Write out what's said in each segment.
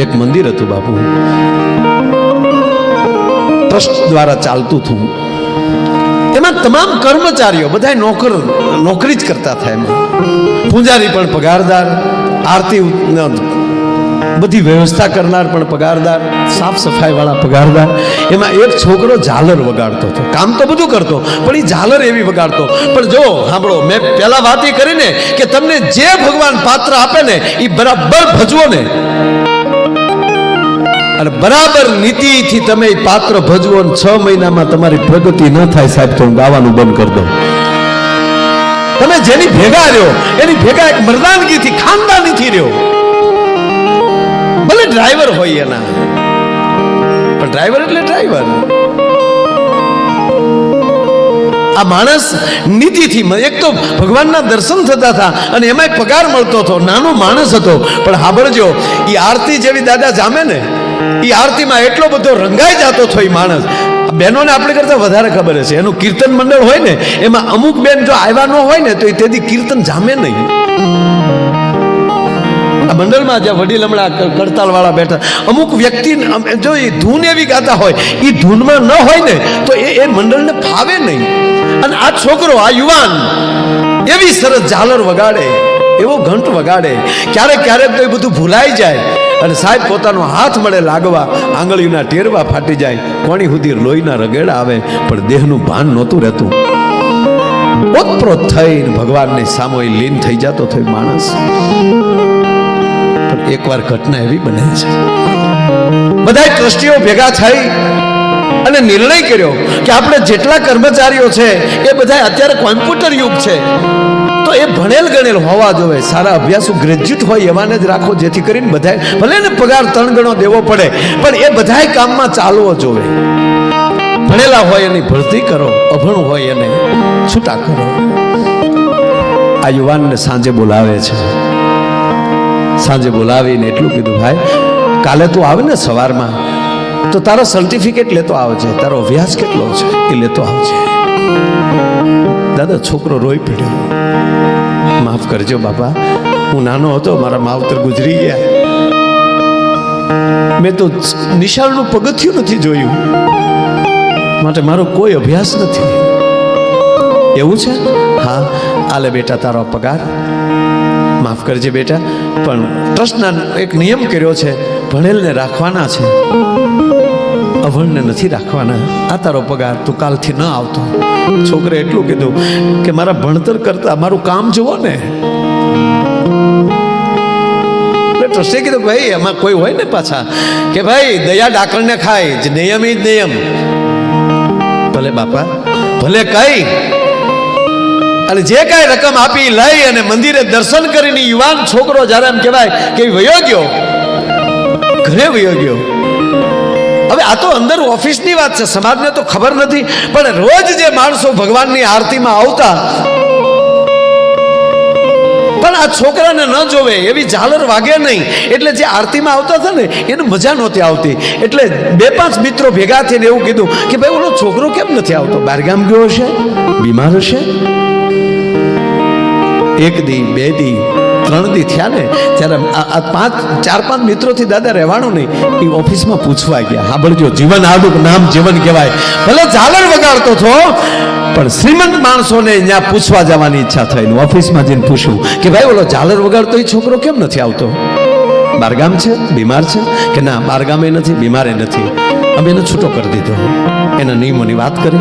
એક મંદિર હતું બાપુ. ટ્રસ્ટ દ્વારા ચાલતું હતું. એમાં તમામ કર્મચારીઓ બધા નોકર, નોકરી જ કરતા થાય એમાં. પૂજારી પણ પગારદાર, આરતી બધી વ્યવસ્થા કરનાર પણ પગારદાર, સાફ સફાઈ વાળા પગારદાર. એમાં એક છોકરો ઝાલર વગાડતો હતો. કામ તો બધું કરતો, પણ એ ઝાલર એવી વગાડતો. પણ જો, સાંભળો, મેં પેલા વાત એ કરીને કે તમને જે ભગવાન પાત્ર આપે ને એ બરાબર ભજવો ને. અને બરાબર નીતિથી તમે પાત્ર ભજવો અને છ મહિનામાં તમારી પ્રગતિ ન થાય સાહેબ, તો હું ગાવાનું બંધ કરી દઉં. તમે જેની ભેગા રહ્યો, એની ભેગા એક મર્દાનગીથી, ખાનદાનીથી રહ્યો. ભલે ડ્રાઈવર હોય એના. પણ ડ્રાઈવર એટલે ડ્રાઈવર. આ માણસ નીતિથી એક તો ભગવાનના દર્શન થતા હતા અને એમાંય પગાર મળતો હતો. નાનો માણસ હતો. પણ સાંભળજો એ આરતી જેવી દાદા જામે ને એ આરતીમાં એટલો બધો રંગાઈ જતો થયો એ માણસ. બહેનોને આપણે કરતાં વધારે ખબર હશે. એનું કીર્તન મંડળ હોય ને, એમાં અમુક બેન જો આવ્યા ન હોય ને, તો એ તેથી કીર્તન જામે નહીં. મંડળમાં જ્યાં વડીલ હમણાં કડતાલવાળા બેઠા, અમુક વ્યક્તિ જો એ ધૂન એવી ગાતા હોય એ ધૂનમાં ન હોય ને, તો એ એ મંડળને ફાવે નહીં. અને આ છોકરો, આ યુવાન, એવી સરસ ઝાલર વગાડે, એવો ઘંટ વગાડે. ક્યારેક ક્યારેક તો એ બધું ભૂલાઈ જાય. અને સાહેબ, પોતાનો હાથ મળે લાગવા, આંગળીના ટેરવા ફાટી જાય, કોણી સુધી લોહીના રગેડા આવે, પણ દેહનું ભાન નહોતું રહેતું. ઓતપ્રોત થઈને ભગવાનની સામો લીન થઈ જતો થયો માણસ. પણ એકવાર ઘટના એવી બને છે. બધા ટ્રસ્ટીઓ ભેગા થઈ અને નિર્ણય કર્યો કે આપણે જેટલા કર્મચારીઓ છે, એ બધા અત્યારે કોમ્પ્યુટર યુગ છે. એ ભણેલ ગણેલ હોવા જોવે સારા અભ્યાસુ ગ્રેજ્યુએટ હોય એવાને જ રાખો, જેથી કરીને બધાય, ભલે ને પગાર ત્રણ ગણો દેવો પડે, પણ એ બધાય કામમાં ચાલવો જોવે ભણેલા હોય એની ભરતી કરો, અભણ હોય એને છૂટા કરો. આ યુવાનને સાંજે બોલાવે છે. સાંજે બોલાવીને એટલું કીધું, ભાઈ, કાલે તું આવે ને સવારમાં. તો તારો સર્ટિફિકેટ લેતો આવજે, તારો અભ્યાસ કેટલો છે? એ લેતો આવજે. દાદા, છોકરો રોઈ પડ્યો. માફ કરજો બાપા, હું નાનો હતો, મારા માવતર ગુજરી ગયા. મેં તો નિશાળનું પગથિયું નથી જોયું. માટે મારો કોઈ અભ્યાસ નથી. એવું છે? હા, આલે બેટા, તારો પગાર. માફ કરજે બેટા, પણ ટ્રસ્ટના એક નિયમ કર્યો છે, ભણેલને રાખવાના છે. અભણને નથી રાખવાના. આ તારો પગાર તું કાલથી ન આવતો. છોકરે એટલું કીધું કે મારા ભણતર કરતા મારું કામ જુઓ ને. ટ્રસ્ટે કીધું ભાઈ, એમાં કોઈ હોય ને પાછા? કે ભાઈ, દયા ડાકણને ખાય, જ નિયમ જ નિયમ. ભલે બાપા, ભલે કઈ. અને જે કાંઈ રકમ આપી લઈ અને મંદિરે દર્શન કરીને યુવાન છોકરો જ્યારે એમ કહેવાય કે વયો ગયો, ઘરે વયો ગયો આ તો અંદર ઓફિસની વાત છે, સમાજને તો ખબર નથી, પણ રોજ જે માણસો ભગવાનની આરતીમાં આવતા, પણ આ છોકરાને ન જોવે, એવી ઝાલર વાગે નહીં. એટલે જે આરતીમાં આવતા હતા ને, એને મજા નહોતી આવતી. એટલે બે પાંચ મિત્રો ભેગા થઈને એવું કીધું કે ભાઈ, ઓલો છોકરો કેમ નથી આવતો? બહારગામ ગયો હશે? બીમાર હશે? એક દી, બે દી ત્રણ થયા ને, ત્યારે પાંચ ચાર પાંચ મિત્રોથી દાદા રહેવાનું નહીં, એ ઓફિસમાં પૂછવા ગયા. હા બળજો જીવન આડું નામ જીવન કહેવાય. ભલે ઝાલર વગાડતો હતો, પણ શ્રીમંત માણસોને ત્યાં પૂછવા જવાની ઈચ્છા થઈ ને ઓફિસમાં જઈને પૂછ્યું કે, ભાઈ, ઓલો ઝાલર વગાડતો એ છોકરો કેમ નથી આવતો? બારગામ છે? બીમાર છે? કે, ના બારગામે નથી, બીમારે નથી. અમે એને છૂટો કરી દીધો. એના નિયમોની વાત કરી.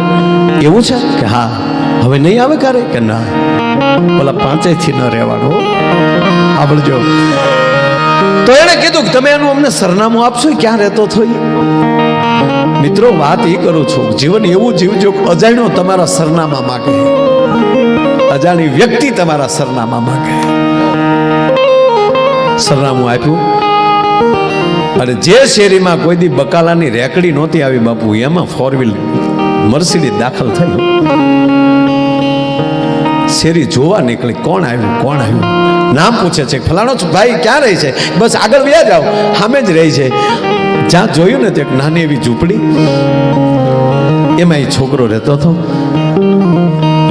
એવું છે? કે હા હવે નહીં આવે ક્યારે? કે ના. ઓલા પાંચેયથી ન રહેવાનું આવડજો. તો એણે કીધું કે તમે એનું અમને સરનામું આપશો ક્યાં રહેતો થઈ મિત્રો, વાત એ કરું છું. જીવન એવું જીવજો અજાણ્યો તમારા સરનામા માગે. અજાણી વ્યક્તિ તમારા સરનામા માગે. સરનામું આપ્યું. અને જે શેરીમાં કોઈ દી બકાલાની રેકડી નહોતી આવી બાપુ, એમાં ફોર વ્હીલ મર્સિડીઝ દાખલ થઈ શેરી જોવા નીકળી. કોણ આવ્યું? કોણ આવ્યું? નામ પૂછે છે. ફલાણો ભાઈ, ક્યાં રહી છે? બસ આગળ વ્યા જાઓ. સામે જ રહી છે. જ્યાં જોયું ને તો નાની એવી ઝૂંપડી. એમાં એ છોકરો રહેતો હતો.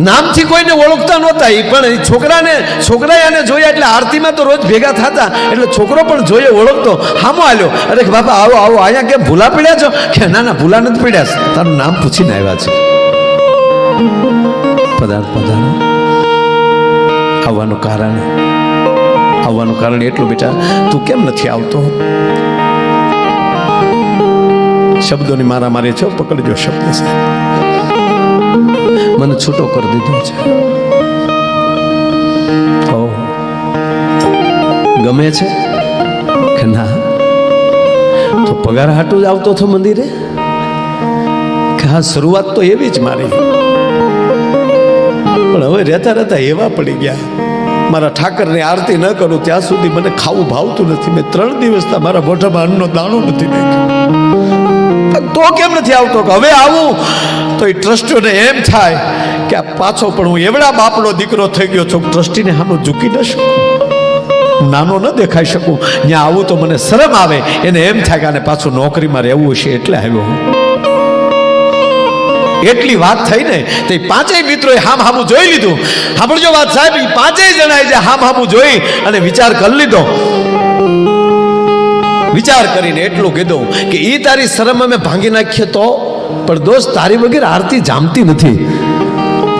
નામથી કોઈને ઓળખતા નહોતા એ પણ છોકરાને, છોકરાએ આને જોયા એટલે આરતીમાં તો રોજ ભેગા થતા. એટલે છોકરો પણ જોઈએ ઓળખતો. હામો આલ્યો. અરે બાપા, આવો આવો, અહીંયા કેમ ભૂલા પડ્યા છો? કે ના ના, ભૂલા નથી પડ્યા. તારું નામ પૂછીને આવ્યા છે. પધાર પધાર. આવવાનું કારણ? આવવાનું કારણ એટલું બેટા, તું કેમ નથી આવતો? શબ્દોની મારા મારે છો પકડજો શબ્દ છે. મને છૂટો કરી દીધો છે. ગમે છે? કે ના? તો પગાર હાટું જ આવતો હતો મંદિરે? કે હા, શરૂઆત તો એવી જ મારી. પણ હવે રહેતા રહેતા એવા પડી ગયા. મારા ઠાકરની આરતી ન કરું ત્યાં સુધી મને ખાવું ભાવતું નથી. મેં ત્રણ દિવસના મારા મોઢામાં અન્નનો દાણો નથી નાખ્યો. તો કેમ નથી આવતો કે હવે આવું? તો એ ટ્રસ્ટીઓને એમ થાય કે આ પાછો પણ હું એવડા બાપનો દીકરો થઈ ગયો છું, ટ્રસ્ટીને સામે ઝૂકી ન શકું. નાનો ન દેખાઈ શકું. ત્યાં આવું તો મને શરમ આવે. એને એમ થાય કે આને પાછું નોકરીમાં રહેવું છે એટલે આવ્યો હું. એટલી વાત થઈ ને, તે પાંચેય મિત્રોએ હામ હામું જોઈ લીધું. સાંભળજો વાત સાહેબ એ પાંચેય જણાએ જે હામ હામું જોઈ અને વિચાર કરી લીધો. વિચાર કરીને એટલું કીધું કે એ તારી શરમ અમે ભાંગી નાખીએ તો, પણ દોસ્ત, તારી વગર આરતી જામતી નથી.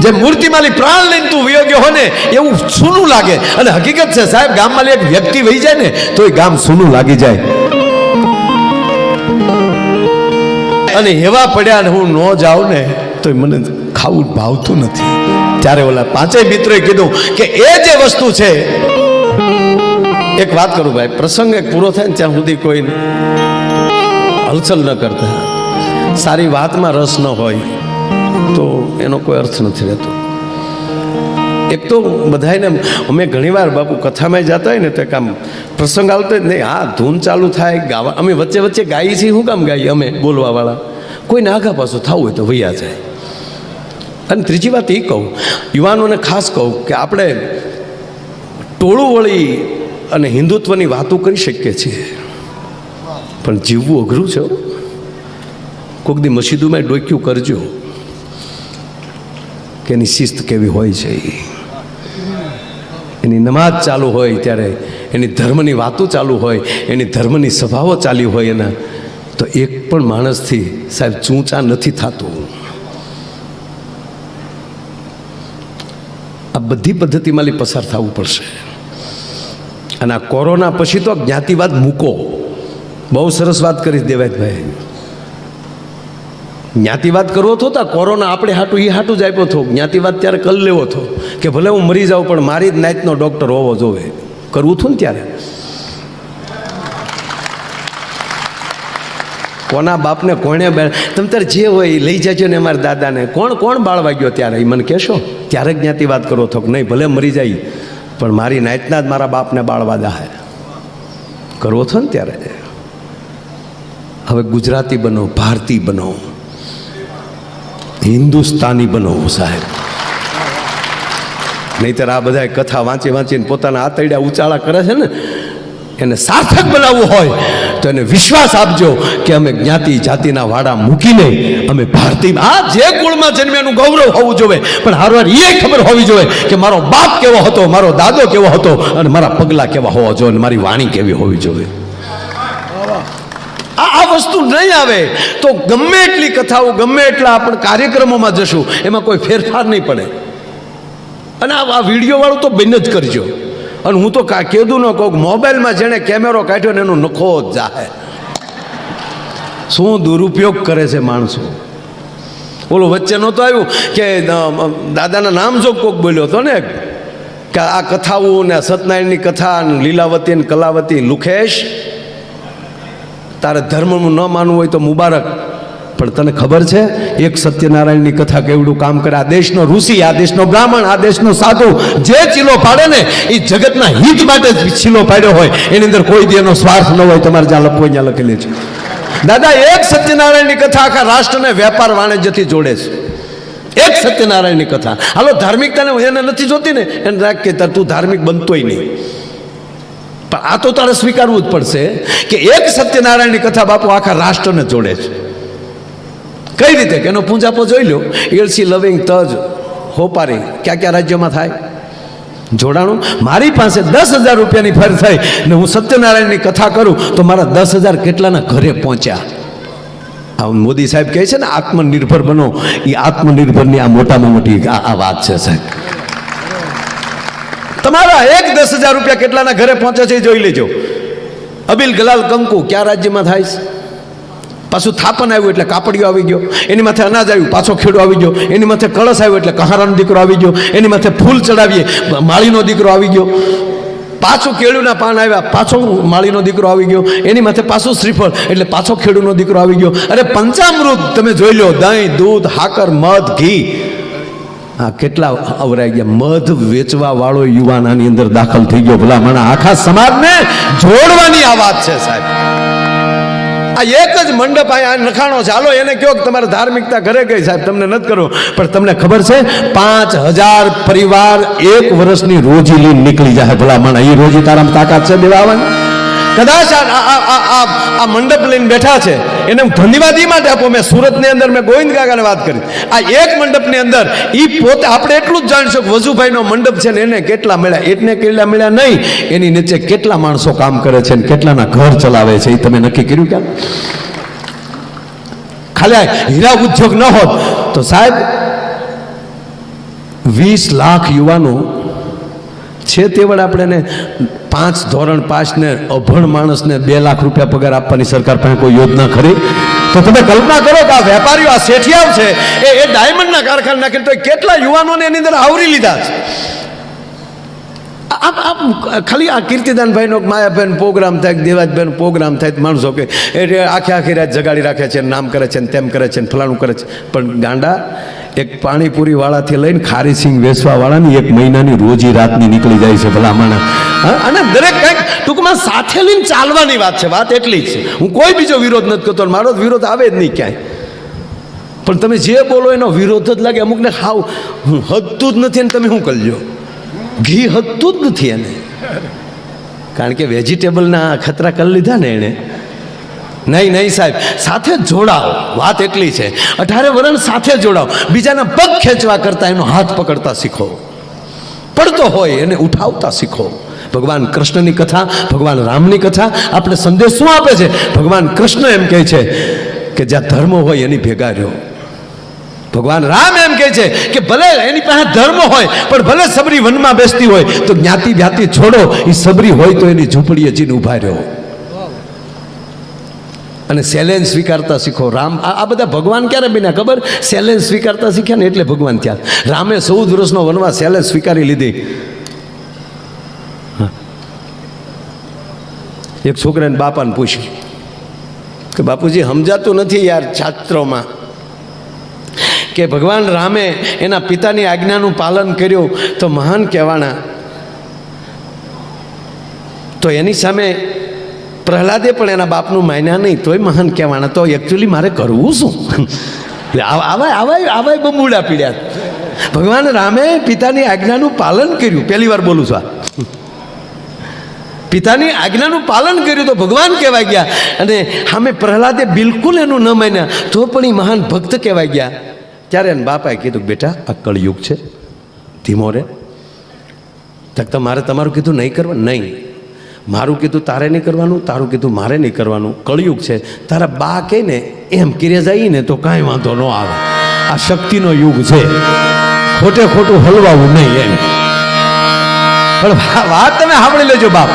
જે મૂર્તિમાલી પ્રાણ લઈને તું વયો ગયો હોય ને, એવું સૂનું લાગે. અને હકીકત છે સાહેબ, ગામમાં એક વ્યક્તિ વહી જાય ને તો એ ગામ સૂનું લાગી જાય. અને એવા પડ્યા ને હું ન જાઉં ને તો મને ખાવું ભાવતું નથી. ત્યારે ઓલા પાંચેય મિત્રોએ કીધું કે એ જે વસ્તુ છે એક વાત કરું ભાઈ પ્રસંગ એક પૂરો થાય ને ત્યાં સુધી કોઈ હલચલ ન કરતા. સારી વાતમાં રસ ન હોય તો એનો કોઈ અર્થ નથી રહેતો. એક તો બધાને અમે ઘણીવાર બાપુ કથામાં જતા હોય ને તો કામ પ્રસંગ આવતો જ નહીં હા ધૂન ચાલુ થાય, ગાવા અમે વચ્ચે વચ્ચે ગાઈએ છીએ, શું કામ ગાઈએ અમે બોલવાવાળા? કોઈને આઘા પાછું થવું હોય તો વૈયા જાય. અને ત્રીજી વાત એ કહું, યુવાનોને ખાસ કહું કે આપણે ટોળું વળી અને હિન્દુત્વની વાતો કરી શકીએ છીએ. પણ જીવવું અઘરું છે. કોક દી મસ્જિદોમાં ડોક્યું કરજો કે એની શિસ્ત કેવી હોય છે એ એની નમાજ ચાલુ હોય ત્યારે એની ધર્મની વાતો ચાલુ હોય, એની ધર્મની સભાઓ ચાલી હોય એના, તો એક પણ માણસથી સાહેબ ચૂંચા નથી થતું. આ બધી પદ્ધતિમાંથી પસાર થવું પડશે. અને આ કોરોના પછી તો જ્ઞાતિવાદ મૂકો. બહુ સરસ વાત કરી દેવાયભાઈ જ્ઞાતિવાદ કરવો હતો તો? કોરોના આપણે હાટું એ હાટું જ આપ્યો હતો. જ્ઞાતિવાદ ત્યારે કલ લેવો હતો. કે ભલે હું મરી જાઉં, પણ મારી જ નાતનો ડૉક્ટર હોવો જોવે. કરવું હતું ને ત્યારે? કોના બાપને કોણે બે તમે ત્યારે જે હોય એ લઈ જજો ને અમારા દાદાને. કોણ કોણ બાળવા ગયો ત્યારે? એ મને કહેશો? ત્યારે જ્ઞાતિવાદ કરો છો કે નહીં? ભલે મરી જાય, પણ મારી નાતના જ મારા બાપને બાળવા દાહે કરવો છો ને ત્યારે? હવે ગુજરાતી બનો, ભારતી બનો. હિન્દુસ્તાની બનો સાહેબ. નહીતર આ બધા કથા વાંચી વાંચીને પોતાના આતરડા ઉચાળા કરે છે ને, એને સાર્થક બનાવવું હોય તો એને વિશ્વાસ આપજો કે અમે જ્ઞાતિ જાતિના વાડા મૂકીને અમે ભારતીય આ જે કુળમાં જન્મ્યાનું ગૌરવ હોવું જોઈએ પણ હારવાર એ ખબર હોવી જોઈએ કે મારો બાપ કેવો હતો, મારો દાદો કેવો હતો અને મારા પગલાં કેવા હોવા જોઈએ અને મારી વાણી કેવી હોવી જોઈએ વસ્તુ નહીં આવે, તો ગમે એટલી કથાઓ, ગમે એટલા આપણે કાર્યક્રમોમાં જશું, એમાં કોઈ ફેરફાર નહીં પડે. અને આ વિડીયોવાળું તો બેન જ કરજો. અને હું તો કેદું ન કહું મોબાઈલમાં જેણે કેમેરો કાઢ્યો ને એનો નખો જ જાહે. શું દુરુપયોગ કરે છે માણસો? બોલો વચ્ચે નહોતું આવ્યું કે દાદાના નામ જો કોક બોલ્યો હતો ને, કે આ કથાઓ ને સત્યનારાયણની કથા લીલાવતી ને કલાવતી લુખેશ તારે ધર્મનું ન માનવું હોય તો મુબારક. પણ તને ખબર છે, એક સત્યનારાયણની કથા કેવડું કામ કરે? આ દેશનો ઋષિ, આ દેશનો બ્રાહ્મણ, આ દેશનો સાધુ, જે ચીલો પાડે ને, એ જગતના હિત માટે જ ચીલો પાડ્યો હોય. એની અંદર કોઈ દેનો સ્વાર્થ ન હોય, તમારે જ્યાં લખવું ત્યાં લખેલી છે. દાદા, એક સત્યનારાયણની કથા આખા રાષ્ટ્રને વેપાર વાણિજ્યથી જોડે છે. એક સત્યનારાયણની કથા. હાલો, ધાર્મિકતાને એને નથી જોતી ને, એને રાખ કે તું ધાર્મિક બનતોય નહીં. પણ આ તો તારે સ્વીકારવું જ પડશે કે એક સત્યનારાયણની કથા બાપુ આખા રાષ્ટ્રને જોડે છે. કઈ રીતે? કે એનો પૂંજાપો જોઈ લો એલસી લવિંગ તજ હોપારી. ક્યાં ક્યાં રાજ્યોમાં થાય? જોડાણું? મારી પાસે દસ હજાર રૂપિયાની ફેર થઈ ને હું સત્યનારાયણની કથા કરું તો મારા દસ હજાર કેટલાના ઘરે પહોંચ્યા. આ મોદી સાહેબ કહે છે ને, આત્મનિર્ભર બનો. એ આત્મનિર્ભરની આ મોટામાં મોટી આ આ વાત છે સાહેબ. તમારા એક દસ હજાર રૂપિયા કેટલાના ઘરે પહોંચે છે એ જોઈ લેજો. અબિલ ગલાલ કંકુ, ક્યાં રાજ્યમાં થાય છે? પાછું થાપન આવ્યું એટલે કાપડિયો આવી ગયો. એની માથે અનાજ આવ્યું, પાછો ખેડો આવી ગયો. એની માથે કળશ આવ્યો એટલે કહારાનો દીકરો આવી ગયો. એની માથે ફૂલ ચડાવીએ માળીનો દીકરો આવી ગયો. પાછું કેળુના પાન આવ્યા, પાછો માળીનો દીકરો આવી ગયો. એની માથે પાછું શ્રીફળ, એટલે પાછો ખેડૂનો દીકરો આવી ગયો. અરે પંચામૃત તમે જોઈ લો દહીં દૂધ, હાકર, મધ, ઘી. આ કેટલા અવરાઈ ગયા? મધ વેચવા વાળો યુવાન આની અંદર દાખલ થઈ ગયો. ભલા મને આખા સમાજને જોડવાની આ વાત છે સાહેબ. આ એક જ મંડપ આ નખાણો છે. હાલો, એને કહો કે તમારે ધાર્મિકતા ઘરે ગઈ સાહેબ. તમને નથી કરો પણ તમને ખબર છે, પાંચ હજાર પરિવાર એક વર્ષની રોજી લઈને નીકળી જાય. ભલા મને એ રોજી તારામાં તાકાત છે દેવા આવવાની કદાચ આ આ- મંડપ લઈને બેઠા છે. એને હું ધન્યવાદ એ માટે આપો. મેં સુરતની અંદર મેં ગોવિંદ કાકાને વાત કરી. આ એક મંડપની અંદર એ પોતે આપણે એટલું જ જાણીશું કે વજુભાઈનો મંડપ છે ને એને કેટલા મળ્યા? એટલે કેટલા મળ્યા નહીં? એની નીચે કેટલા માણસો કામ કરે છે ને કેટલાના ઘર ચલાવે છે એ તમે નક્કી કર્યું ક્યાં ખાલી હીરા ઉદ્યોગ ન હોત તો સાહેબ, વીસ લાખ યુવાનો છે તેવડ આપણે એને પાંચ ધોરણ પાંચને અભણ માણસને બે લાખ રૂપિયા પગાર આપવાની સરકાર પાસે કોઈ યોજના ખરી? તો તમે કલ્પના કરો કે આ વેપારીઓ, આ શેઠિયાઓ છે, એ એ ડાયમંડના કારખાના નાખીને તો કેટલા યુવાનોને એની અંદર આવરી લીધા છે? આમ આપ ખાલી આ કીર્તિદાનભાઈનો માયાબેન પ્રોગ્રામ થાય દેવાજબેન પ્રોગ્રામ થાય માણસો કે એટલે આખી આખી રાત જગાડી રાખે છે, નામ કરે છે ને તેમ કરે છે ને ફલાણું કરે છે. પણ ગાંડા, એક પાણીપુરી વાળાથી લઈને ખારી સિંહ વેચવા વાળાની એક મહિનાની રોજી રાતની નીકળી જાય છે ભલામણા. અને દરેક કંઈક ટૂંકમાં સાથે લઈને ચાલવાની વાત છે, વાત એટલી જ છે. હું કોઈ બીજો વિરોધ નથી કરતો મારો વિરોધ આવે જ નહીં ક્યાંય. પણ તમે જે બોલો એનો વિરોધ જ લાગે, અમુકને હાવ હદતું જ નથી, અને તમે શું કરજો? ઘી હતું જ નથી એને. કારણ કે વેજીટેબલના ખતરા કરી લીધા ને એણે. નહીં નહીં સાહેબ, સાથે જોડાઓ. વાત એટલી છે. અઢારે વરણ સાથે જોડાઓ. બીજાના પગ ખેંચવા કરતાં એનો હાથ પકડતા શીખો. પડતો હોય એને ઉઠાવતા શીખો. ભગવાન કૃષ્ણની કથા, ભગવાન રામની કથા, આપણે સંદેશ શું આપે છે? ભગવાન કૃષ્ણ એમ કહે છે કે જ્યાં ધર્મ હોય એની ભેગા રહ્યો. ભગવાન રામ એમ કહે છે કે ભલે એની પાસે ધર્મ હોય, પણ ભલે સબરી વનમાં બેસતી હોય, તો જ્ઞાતિ જ્ઞાતિ છોડો. એ સબરી હોય તો એની ઝૂંપડીએ જઈને ઊભા રહ્યો. અને સેલેન સ્વીકારતા શીખો. રામ, આ બધા ભગવાન ક્યારે બન્યા ખબર? સેલેન્જ સ્વીકારતા શીખ્યા ને એટલે ભગવાન થયા. રામે ચૌદ વર્ષનો વનવાસ સેલેન સ્વીકારી લીધી. એક છોકરાને બાપાને પૂછ્યું કે બાપુજી, સમજાતું નથી યાર છાત્રોમાં. કે ભગવાન રામે એના પિતાની આજ્ઞાનું પાલન કર્યું તો મહાન કહેવાના તો એની સામે પ્રહલાદે પણ એના બાપનું માન્યા નહીં, તોય મહાન કહેવાના તો એકચ્યુઅલી મારે કરવું શું? આવા આવા આવા બમૂડા પીડ્યા ભગવાન રામે પિતાની આજ્ઞાનું પાલન કર્યું. પહેલી વાર બોલું છું આ. પિતાની આજ્ઞાનું પાલન કર્યું તો ભગવાન કહેવાય ગયા. અને સામે પ્રહલાદે બિલકુલ એનું ન માન્યા, તો પણ એ મહાન ભક્ત કહેવાય ગયા. ત્યારે એને બાપાએ કીધું, બેટા, આ કળયુગ છે, ધીમો રે. તક મારે તમારું કીધું નહીં કરવાનું નહીં. મારું કીધું તારે નહીં કરવાનું, તારું કીધું મારે નહીં કરવાનું. કળયુગ છે. તારા બા કહે ને, એમ કિરે જઈએ ને તો કાંઈ વાંધો ન આવે. આ શક્તિનો યુગ છે. ખોટે ખોટું હલવાવું નહીં એમ. પણ વાત તમે સાંભળી લેજો બાપ.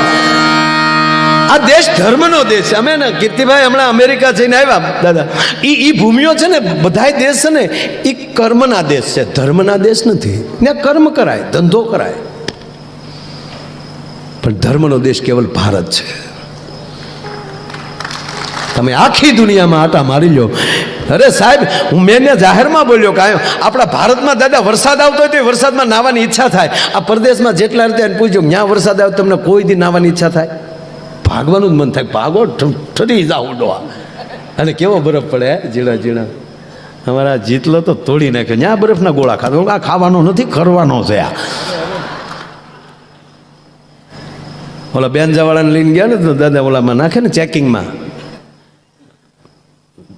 આ દેશ ધર્મનો દેશ છે. અમે ને કીર્તિભાઈ હમણાં અમેરિકા જઈને આવ્યા. દાદા એ એ ભૂમિઓ છે ને, બધાય દેશ છે ને એ કર્મના દેશ છે. ધર્મના દેશ નથી. ત્યાં કર્મ કરાય, ધંધો કરાય. પણ ધર્મનો દેશ કેવલ ભારત છે. તમે આખી દુનિયામાં આટા મારી લો અરે સાહેબ, હું મેં જાહેરમાં બોલ્યો કે આપણા ભારતમાં દાદા વરસાદ આવતો હોય તો વરસાદમાં નાવાની ઈચ્છા થાય. આ પરદેશમાં જેટલા રીતે પૂછ્યું ત્યાં વરસાદ આવે તમને કોઈ દી નાવાની ઈચ્છા થાય. ભાગવાનું જ મન થાય. ભાગો ઠરી જાઓ ડોવા અને કેવો બરફ પડે જીણા ઝીણા અમારા જીતલો તો તોડી નાખ્યો. ત્યાં બરફના ગોળા ખાધો. આ ખાવાનો નથી કરવાનો છે આ. ઓલા બેનજાવાળાને લઈને ગયા ને તો દાદા ઓલામાં નાખે ને ચેકિંગમાં.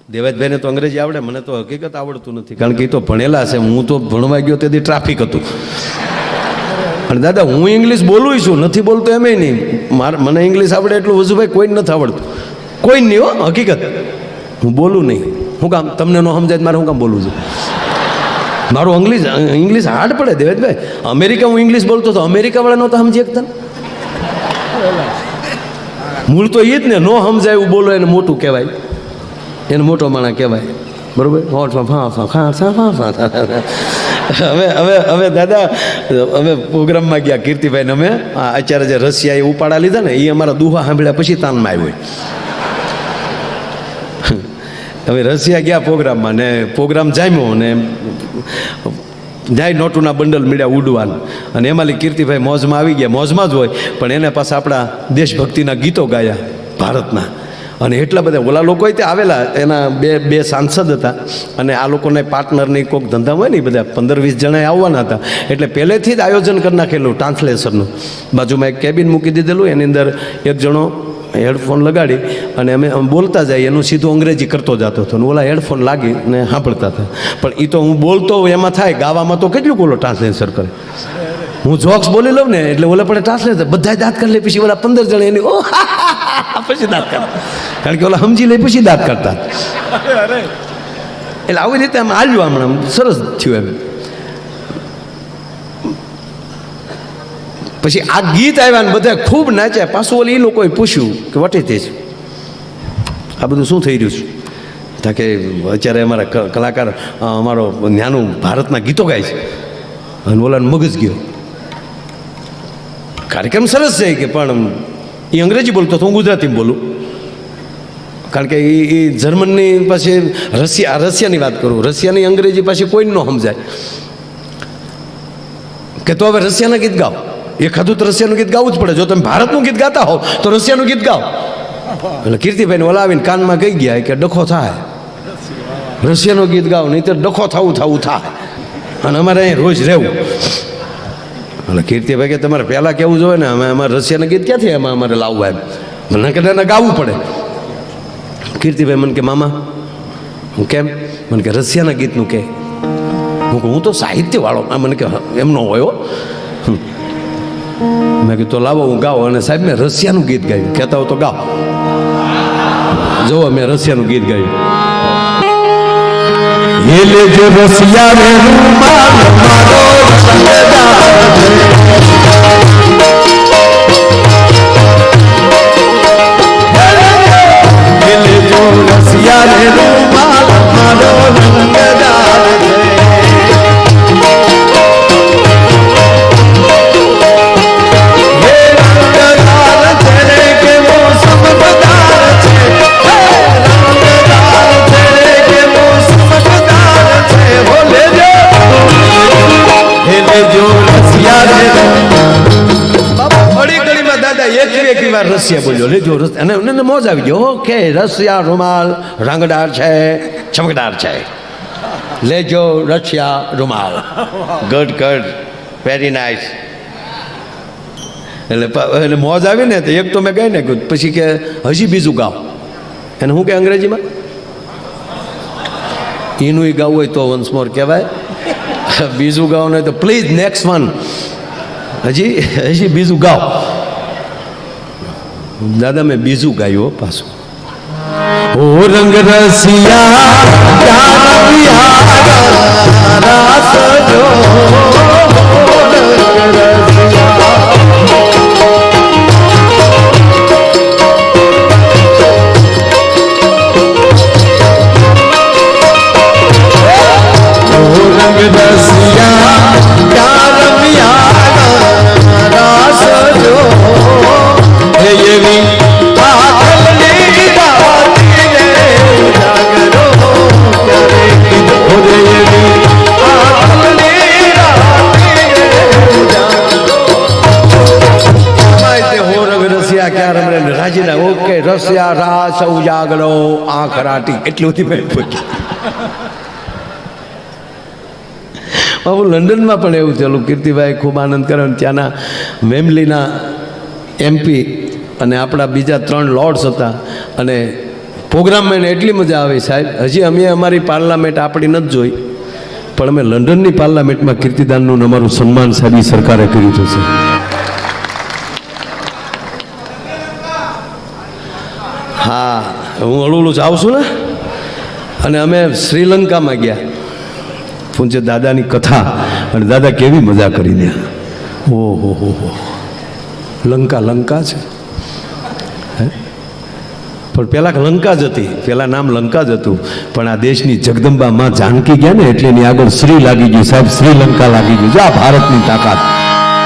દેવાજભાઈને તો અંગ્રેજી આવડે, મને તો હકીકત આવડતું નથી. કારણ કે એ તો ભણેલા છે. હું તો ભણવા ગયો તેથી ટ્રાફિક હતું. અને દાદા, હું ઇંગ્લિશ બોલું છું, નથી બોલતો એમ નહીં. મારે, મને ઇંગ્લિશ આવડે એટલું વજુભાઈ કોઈ નથી આવડતું. કોઈ નહીં હો, હકીકત. હું બોલું નહીં. હું કામ, તમને ન સમજાય મારે હું કામ બોલું છું? મારું ઇંગ્લિશ ઇંગ્લિશ હાર્ડ પડે, દેવેદભાઈ. અમેરિકા હું ઇંગ્લિશ બોલતો હતો અમેરિકાવાળા નહોતા સમજી શકતા? મૂળ તો એ જ ને, ન સમજાય એવું બોલો એને મોટું કહેવાય. એને મોટો માણા કહેવાય. બરોબર? હોટ ફા ફા ખા ફા ફા. હવે હવે હવે દાદા, હવે પ્રોગ્રામમાં ગયા કીર્તિભાઈને અમે. અત્યારે જે રશિયાએ ઉપાડા લીધા ને, એ અમારા દુહા સાંભળ્યા પછી તાનમાં આવ્યો. હવે રશિયા ગયા પ્રોગ્રામમાં ને પ્રોગ્રામ જામ્યો ને જાય નોટુના બંડલ મળ્યા ઉડવાન. અને એમાં કીર્તિભાઈ મોજમાં આવી ગયા. મોજમાં જ હોય, પણ એને પાસે આપણા દેશભક્તિના ગીતો ગાયા ભારતના. અને એટલા બધા ઓલા લોકો ત્યાં આવેલા, એના બે બે સાંસદ હતા. અને આ લોકોને પાર્ટનરની કોઈક ધંધા હોય ને બધા પંદર વીસ જણા આવવાના હતા. એટલે પહેલેથી જ આયોજન કરી નાખેલું ટ્રાન્સલેશનનું. બાજુમાં એક કેબિન મૂકી દીધેલું, એની અંદર એક જણો હેડફોન લગાડી અને અમે બોલતા જાય એનું સીધું અંગ્રેજી કરતો જતો હતો. ઓલા હેડફોન લાગી ને સાંભળતા હતા. પણ એ તો હું બોલતો એમાં થાય, ગાવામાં તો કેટલું બોલો ટ્રાન્સલેશન કરે? હું જોક્સ બોલી લઉં ને, એટલે ઓલા પણ ટ્રાન્સલેશન બધા દાંત કરી લે, પછી ઓલા પંદર જણા એની ઓ પછી દાંત કરતા કારણ કે ઓલા સમજી લે પછી દાંત કરતા એટલે આવી રીતે આમ આલ્યું હમણાં સરસ થયું એમ પછી આ ગીત આવ્યા ને બધા ખૂબ નાચ્યા પાછું ઓલી એ લોકોએ પૂછ્યું કે વટે તે આ બધું શું થઈ રહ્યું છે તા કે અત્યારે અમારા કલાકાર અમારો નાનું ભારતના ગીતો ગાય છે અને ઓલાને મગજ ગયો કાર્યક્રમ સરસ છે કે પણ એ અંગ્રેજી બોલતો તો હું ગુજરાતીમાં બોલું. કારણ કે એ જર્મનની પાસે રશિયા રશિયાની વાત કરું. રશિયાની અંગ્રેજી પાસે કોઈ ન સમજાય. કે તો હવે રશિયાના ગીત ગાઓ. એ ખાધું તો રશિયાનું ગીત ગાવું જ પડે. જો તમે ભારતનું ગીત ગાતા હો તો રશિયાનું ગીત ગાઓ. એટલે કીર્તિભાઈને ઓલા આવીને કાનમાં કહી ગયા કે ડખો થાય. રશિયાનું ગીત ગાઓ નહીં તો ડખો થવું થવું થાય. અને અમારે અહીં રોજ રહેવું. એટલે કીર્તિભાઈ કે તમારે પહેલાં કેવું જોઈએ ને અમે અમારે રશિયાના ગીત ક્યાંથી એમાં અમારે લાવવા એમ? મને કે ના ગાવું પડે. કીર્તિભાઈ મને કે મામા હું કેમ? મને કે રશિયાના ગીતનું કે. હું હું તો સાહિત્યવાળો. મને કે "હ, એમનો હોય હો." હમ. મેં કીધું તો લાવો હું ગાઉં. અને સાહેબ મેં રશિયાનું ગીત ગાયું. કહેતા હો તો ગાઓ. જુઓ મેં રશિયાનું ગીત ગાયું. એલે જે રસિયા રે રૂમાલ મારો રંગદાર એલે જો રસિયા રે રૂમાલ મારો રંગદાર એક વાર રસિયા બોલ્યો. લેજો અને એને મોજ આવી ગયો ઓકે રસિયા રૂમાલ રંગદાર છે ચમકદાર છે. લેજો રશિયા રૂમાલ. ગુડ ગુડ વેરી નાઇસ એટલે એટલે મોજ આવી ને તો એક તો મેં ગઈ ને પછી કે હજી બીજું ગાવ. એને શું કે અંગ્રેજીમાં? એનું ગાવું હોય તો વન્સ મોર કહેવાય. બીજું ગાવ નહીં તો પ્લીઝ નેક્સ્ટ વન હજી હજી બીજું ગાઓ દાદા મેં બીજું ગાયું પાછું. ઓ રંગ રસિયા જો. રાજીના રસ્યા રાસ ઉજાગરો આંખ રાટી એટલું બધી મેં પૂછ્યું બાબુ લંડનમાં પણ એવું થયેલું. કીર્તિભાઈ ખૂબ આનંદ કર્યો ત્યાંના વેમલીના એમપી અને આપણા બીજા ત્રણ લોર્ડ્સ હતા. અને પ્રોગ્રામમાં એને એટલી મજા આવી સાહેબ. હજી અમે અમારી પાર્લામેન્ટ આપણી નથી જોઈ. પણ અમે લંડનની પાર્લામેન્ટમાં કીર્તિદાનનું અમારું સન્માન સાહેબ સરકારે કર્યું હતું છે હા, હું અળુલું જાઉં છું ને? અને અમે શ્રીલંકામાં ગયા. પૂંજ્ય દાદાની કથા અને દાદા કેવી મજા કરી દે ઓહો, હો હો. લંકા લંકા છે? પણ પહેલાં લંકા જ હતી. પહેલાં નામ લંકા જ હતું. પણ આ દેશની જગદંબા માં જાનકી ગયા ને, એટલે એની આગળ શ્રી લાગી ગયું સાહેબ. શ્રીલંકા લાગી ગયું. જો આ ભારતની તાકાત.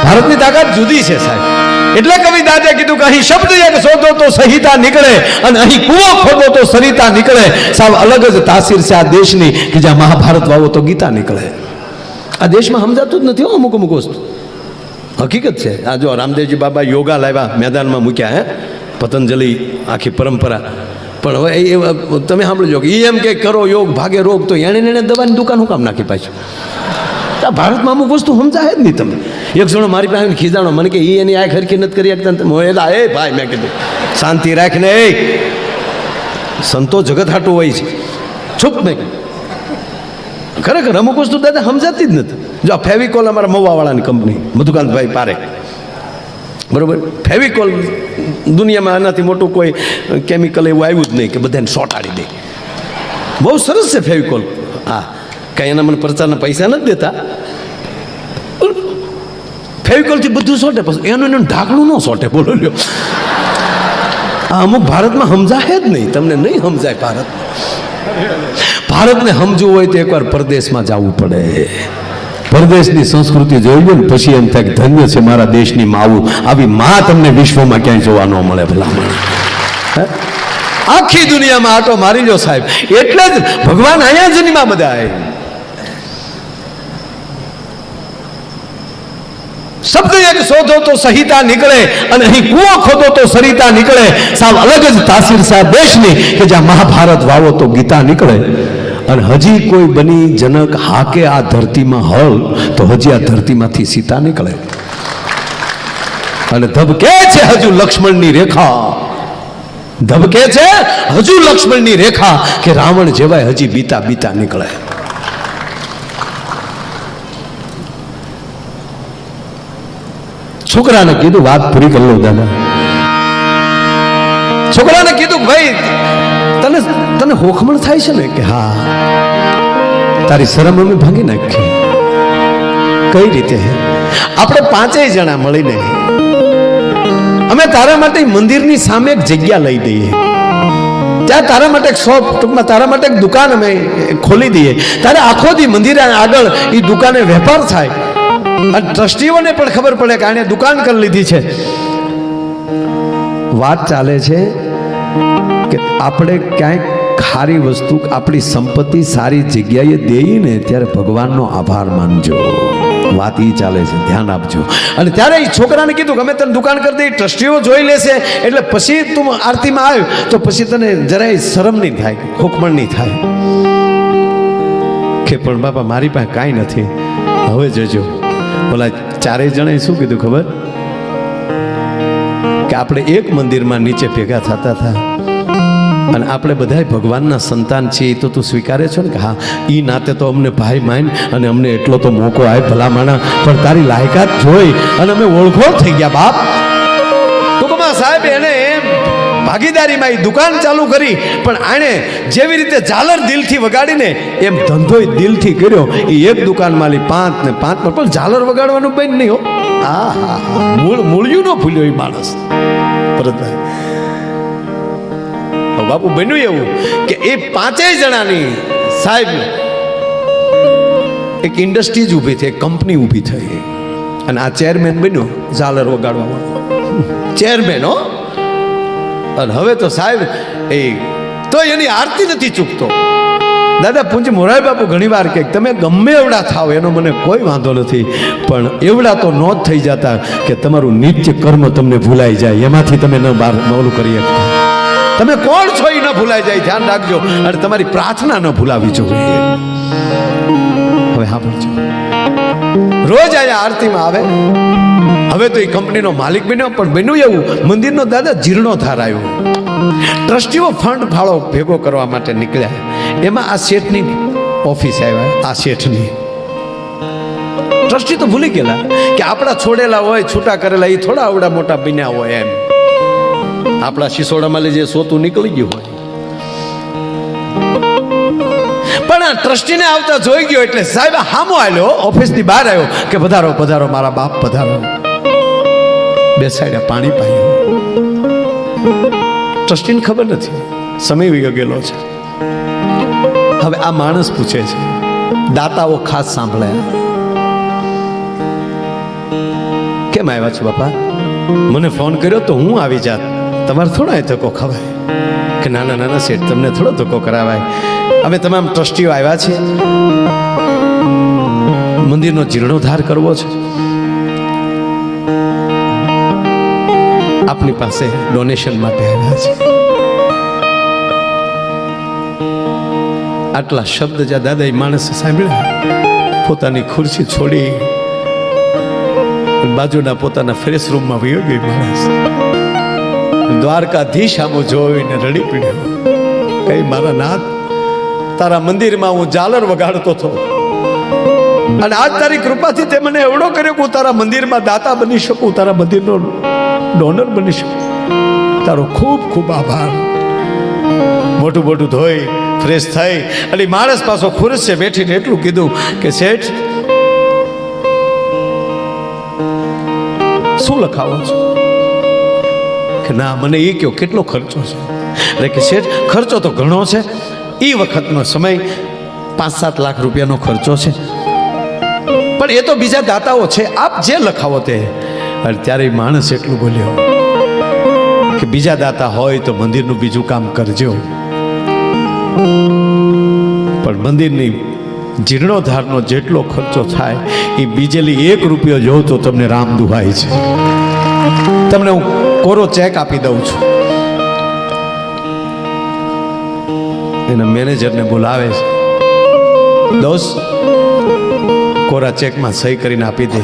ભારતની તાકાત જુદી છે સાહેબ. એટલે કવિ દાદા કીધું કે અહીં શબ્દ એક શોધો તો સહિતા નીકળે અને અહીં કુવો ખોદો તો સરિતા નીકળે. સાવ અલગ જ તાસીર છે આ દેશની કે જ્યાં મહાભારત વાવો તો ગીતા નીકળે. આ દેશમાં સમજાતું જ નથી હો અમુક અમુક વસ્તુ. હકીકત છે. આ જો રામદેવજી બાબા યોગા લાવ્યા મેદાનમાં મૂક્યા, હે? પતંજલિ આખી પરંપરા. પણ હવે એ તમે સાંભળજો કે એમ કે કરો યોગ, ભાગે રોગ, તો એણે એણે દવાની દુકાન હું કામ નાખી પાછું? આ ભારતમાં અમુક વસ્તુ સમજાય જ નહીં તમે એક જણો મારી પાસે ખીજાણો મને કે એ એની આ ખરખી નથી કરી શકતા. એલા એ ભાઈ, મેં કીધું, શાંતિ રાખને, એ. સંતો જગત હાટું હોય છે. છૂપ, મેં ખરેખર અમુક વસ્તુ દાદા સમજાતી જ નથી. જો આ ફેવિકોલ અમારા મવાવાળાની કંપની મધુકાંતભાઈ પારે બરોબર? ફેવિકોલ દુનિયામાં આનાથી મોટું કોઈ કેમિકલ એવું આવ્યું જ નહીં કે બધાને સોટાડી દે. બહુ સરસ છે ફેવિકોલ. હા. કાંઈ એના મને પ્રચારના પૈસા નથી દેતા. ફેવિકોલથી બધું સોટે, પછી એનું એનું ઢાંકણું ન સોટે, બોલો લ્યો. આ અમુક ભારતમાં સમજાય જ નહીં, તમને નહીં સમજાય ભારત. ભારતને સમજવું હોય તો એકવાર પરદેશમાં જવું પડે. પરદેશની સંસ્કૃતિ જોઈ લો ને, પછી એમ થાય કે ધન્ય છે મારા દેશની માવું. આવી માં તમને વિશ્વમાં ક્યાંય જોવા ન મળે ભલામણ? આખી દુનિયામાં આટો મારી લો સાહેબ. એટલે જ ભગવાન અહીંયા જન્મા બધા શબ્દ એક શોધો તો સહિતા નીકળે અને અહીં કુવો ખોદો તો સરિતા નીકળે. સાવ અલગ જ તાસીર સાહેબ દેશની કે જ્યાં મહાભારત વાવો તો ગીતા નીકળે. અને હજી કોઈ બની જનક હાકે આ ધરતીમાં હળ, તો હજી આ ધરતીમાંથી સીતા નીકળે. અને ધબકે છે હજુ લક્ષ્મણની રેખા? ધબકે છે હજુ લક્ષ્મણની રેખા કે રાવણ જેવાય હજી બીતા બીતા નીકળે. છોકરાને કીધું, વાત પૂરી કરી લઉં દાદા. છોકરાને કીધું, ભાઈ, તને તને હોખમણ થાય છે ને? કે, હા. તારી શરમ અમે ભાંગી નાખી. કઈ રીતે? આપણે પાંચેય જણા મળીને અમે તારા માટે મંદિરની સામે એક જગ્યા લઈ દઈએ. ત્યાં તારા માટે એક શોપ ટૂંકમાં તારા માટે એક દુકાન અમે ખોલી દઈએ. તારે આખો દી મંદિરે આગળ એ દુકાને વેપાર થાય. અને ટ્રસ્ટીઓને પણ ખબર પડે કે આને દુકાન કરી લીધી છે. વાત ચાલે છે કે આપણે ક્યાંક ખારી વસ્તુ, આપણી સંપત્તિ સારી જગ્યાએ દેઈને ત્યારે ભગવાનનો આભાર માનજો. વાત એ ચાલે છે, ધ્યાન આપજો. અને ત્યારે એ છોકરાને કીધું અમે તને દુકાન કરી દઈ ટ્રસ્ટીઓ જોઈ લેશે, એટલે પછી તું આરતીમાં આવ્યો તો પછી તને જરાય શરમ નહીં થાય, ખોખમણ નહીં થાય. કે પણ બાપા, મારી પાસે કાંઈ નથી. હવે જજો. ઓલા ચારેય જણાએ શું કીધું ખબર? કે આપણે એક મંદિરમાં નીચે ભેગા થતા હતા. અને આપણે બધાય ભગવાનના સંતાન છીએ, એ તો તું સ્વીકારે છો ને? કે હા એ નાતે તો અમને ભાઈ માન અને અમને એટલો તો મોકો આવે ભલા માણા પણ તારી લાયકાત જોઈ અને અમે ઓળખો થઈ ગયા, બાપ. ટૂંકમાં સાહેબ, એને ભાગીદારીમાં એ દુકાન ચાલુ કરી પણ આણે જેવી રીતે ઝાલર દિલથી વગાડીને એમ ધંધોય દિલથી કર્યો એ એક દુકાન માલી પાંચ ને પાંચ પર પણ ઝાલર વગાડવાનું બંધ નહીં હો. આ. મૂળ મૂળિયું ન ભૂલ્યો એ માણસ. ભરતભાઈ. બાપુ બન્યું એવું કે એ પાંચેય જણાની સાહેબ એક ઇન્ડસ્ટ્રી જ ઊભી થઈ એક કંપની ઊભી થઈ. અને આ ચેરમેન બન્યો ઝાલર વગાડવા ચેરમેન હો. અને હવે તો સાહેબ, એ તો એની આરતી નથી ચૂકતો. દાદા, પૂંજ મોરારી બાપુ ઘણી વાર કહે તમે ગમે એવડા થાવ, એનો મને કોઈ વાંધો નથી. પણ એવડા તો નો થઈ જતા કે તમારું નિત્ય કર્મ તમને ભૂલાઈ જાય, એમાંથી તમે ન બહાર ઓલું કરી તમે કોણ છો એ ન ભૂલાઈ જાય, ધ્યાન રાખજો. અને તમારી પ્રાર્થના ન ભૂલાવી જોઈએ. હવે સાંભળજો રોજ અહીંયા આરતીમાં આવે. હવે તો એ કંપનીનો માલિક બન્યો, પણ બન્યું એવું. મંદિરનો દાદા જીર્ણોદ્ધાર આવ્યો ટ્રસ્ટીઓ ફંડ ફાળો ભેગો કરવા માટે નીકળ્યા. એમાં આ શેઠની ઓફિસ આવ્યા, આ શેઠની. ટ્રસ્ટી તો ભૂલી ગયેલા કે આપણા છોડેલા હોય, છૂટા કરેલા, એ થોડા આવડા મોટા બન્યા હોય એમ. આપણા શિસોડામાં જે સોતું નીકળી ગયું હોય. પણ ટ્રસ્ટીને આવતા જોઈ ગયો એટલે સાહેબ હામો આવ્યો ઓફિસની બહાર આવ્યો કે પધારો પધારો, મારા બાપ પધારો. બેસાડ્યા, પાણી પાયું. ટ્રસ્ટીને ખબર નથી. સમય ગયેલો છે. હવે આ માણસ પૂછે છે, દાતાઓ ખાસ સાંભળ્યા. કેમ આવ્યા છો, બાપા? મને ફોન કર્યો તો હું આવી જાત. તમારે થોડા એ ધક્કો ખવાય? કે નાના નાના શેઠ તમને થોડો ધક્કો કરાવાય? અમે તમામ ટ્રસ્ટીઓ આવ્યા છીએ મંદિરનો જીર્ણોદ્ધાર કરવો છે. આપની પાસે ડોનેશન માટે આવ્યા છે. આટલા શબ્દ જ્યાં એ માણસે સાંભળ્યા, પોતાની ખુરશી છોડી બાજુના પોતાના ફ્રેશ રૂમમાં વયો ગઈ માણસ. દ્વારકાધીશ આમ જોઈને રડી પીડ્યો. કઈ, મારા નાથ? તારા મંદિરમાં હું ઝાલર વગાડતો હતો. અને આજ તારી કૃપાથી તે મને એવડો કર્યો કે હું તારા મંદિરમાં દાતા બની શકું, તારા મંદિરનો ડોનર બની શકું. તારો ખૂબ ખૂબ આભાર. મોટું મોટું ધોઈ, ફ્રેશ થઈ, અને માણસ પાછો ખુરશે બેઠીને એટલું કીધું કે શેઠ, શું લખાવો છો? કે ના, મને એ કયો કેટલો ખર્ચો છે? એટલે કે શેઠ, ખર્ચો તો ઘણો છે. એ વખતનો સમય પાંચ સાત લાખ રૂપિયાનો ખર્ચો છે. પણ એ તો બીજા દાતાઓ છે. આપ જે લખાવો તે. અને ત્યારે માણસ એટલું બોલ્યો કે બીજા દાતા હોય તો મંદિરનું બીજું કામ કરજો. પણ મંદિરની જીર્ણોદ્ધારનો જેટલો ખર્ચો થાય, એ બીજેલી એક રૂપિયો જોઉં તો તમને રામ દુહાય છે. તમને હું કોરો ચેક આપી દઉં છું. એના મેનેજરને બોલાવે છે. દોસ્ત, કોરા ચેકમાં સહી કરીને આપી દે.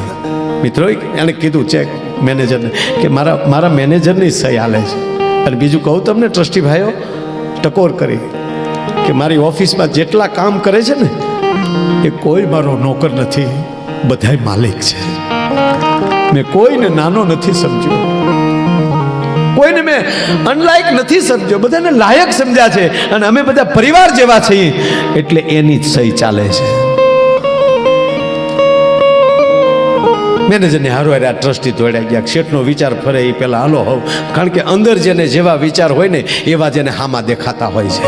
મિત્રો એણે કીધું ચેક મેનેજરને કે મારા મારા મેનેજરની સહી હાલે છે. અને બીજું કહું તમને, ટ્રસ્ટી ભાઈઓ, ટકોર કરી કે મારી ઓફિસમાં જેટલા કામ કરે છે ને, એ કોઈ મારો નોકર નથી. બધાય માલિક છે. મેં કોઈને નાનો નથી સમજ્યો. કોઈને મેં અનલાયક નથી સમજ્યો. બધાને લાયક સમજ્યા છે અને અમે બધા પરિવાર જેવા છીએ. એટલે એની જ સહી ચાલે છે. મેનેજરને હારો આ ટ્રસ્ટી દોડ્યા ગયા. શેઠનો વિચાર ફરે એ પહેલાં હાલો હોવ. કારણ કે અંદર જેને જેવા વિચાર હોય ને, એવા જેને હામાં દેખાતા હોય છે.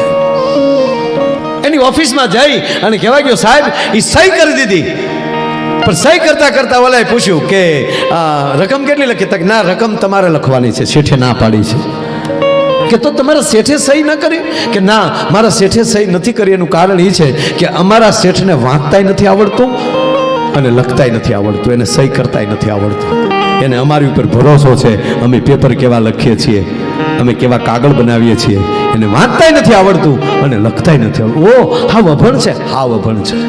એની ઓફિસમાં જઈ અને કહેવાય ગયો, સાહેબ એ સહી કરી દીધી. પણ સહી કરતા કરતા ઓલાએ પૂછ્યું કે રકમ કેટલી લખી? તક ના, રકમ તમારે લખવાની છે, શેઠે ના પાડી છે. કે તો તમારા શેઠે સહી ન કરી? કે ના, મારા શેઠે સહી નથી કરી, એનું કારણ એ છે કે અમારા શેઠને વાંચતાય નથી આવડતું અને લખતાય નથી આવડતું, એને સહી કરતાય નથી આવડતું. એને અમારી ઉપર ભરોસો છે, અમે પેપર કેવા લખીએ છીએ, અમે કેવા કાગળ બનાવીએ છીએ, એને વાંચતાય નથી આવડતું અને લખતાય નથી આવડતું. ઓ, હા, વભણ છે, હા, વભણ છે.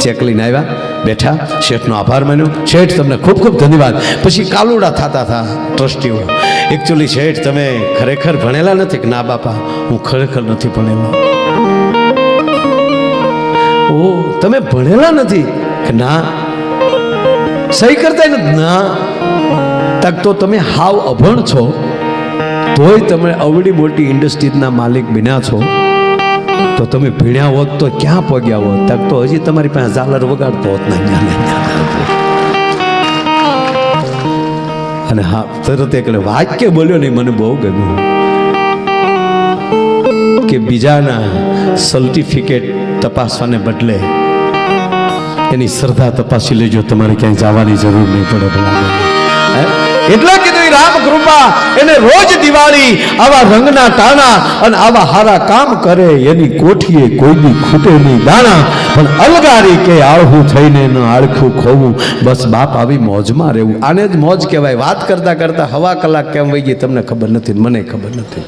ચેક લઈને આવ્યા. બેઠા. શેઠનો આભાર માન્યો. શેઠ, તમને ખૂબ ખૂબ ધન્યવાદ. પછી કાલુડા થતા હતા, ટ્રસ્ટીઓ. એકચ્યુઅલી શેઠ, તમે ખરેખર ભણેલા નથી કે ના બાપા? હું ખરેખર નથી ભણેલો. ઓ, તમે ભણેલા નથી કે ના? સહી કરતા ના. તક તો તમે હાવ અભણ છો. તોય તમે અવડી મોટી ઇન્ડસ્ટ્રીઝના માલિક બિના છો. તો તમે ભીણ્યા હોત તો ક્યાં પગ્યા હોત? તો હજી તમારી પાસે ઝાલર વગાડતો હોત અને હા, તરત એક વાક્ય બોલ્યો ને મને બહુ ગમ્યું. કે બીજાના સર્ટિફિકેટ તપાસવાને બદલે એની શ્રદ્ધા તપાસી લેજો, તમારે ક્યાંય જવાની જરૂર નહીં પડે એટલે કીધું રામ કૃપા એને રોજ દિવાળી, આવા રંગના ટાણા અને આવા હારા કામ કરે, એની કોઠીએ કોઈની ખૂટે નહીં દાણા. પણ અલગારી કે આળહું થઈને ન આળખું ખોવું. બસ બાપ આવી મોજમાં રહેવું. આને જ મોજ કહેવાય. વાત કરતા કરતા હવા કલાક કેમ વહી ગઈ, તમને ખબર નથી મને ખબર નથી.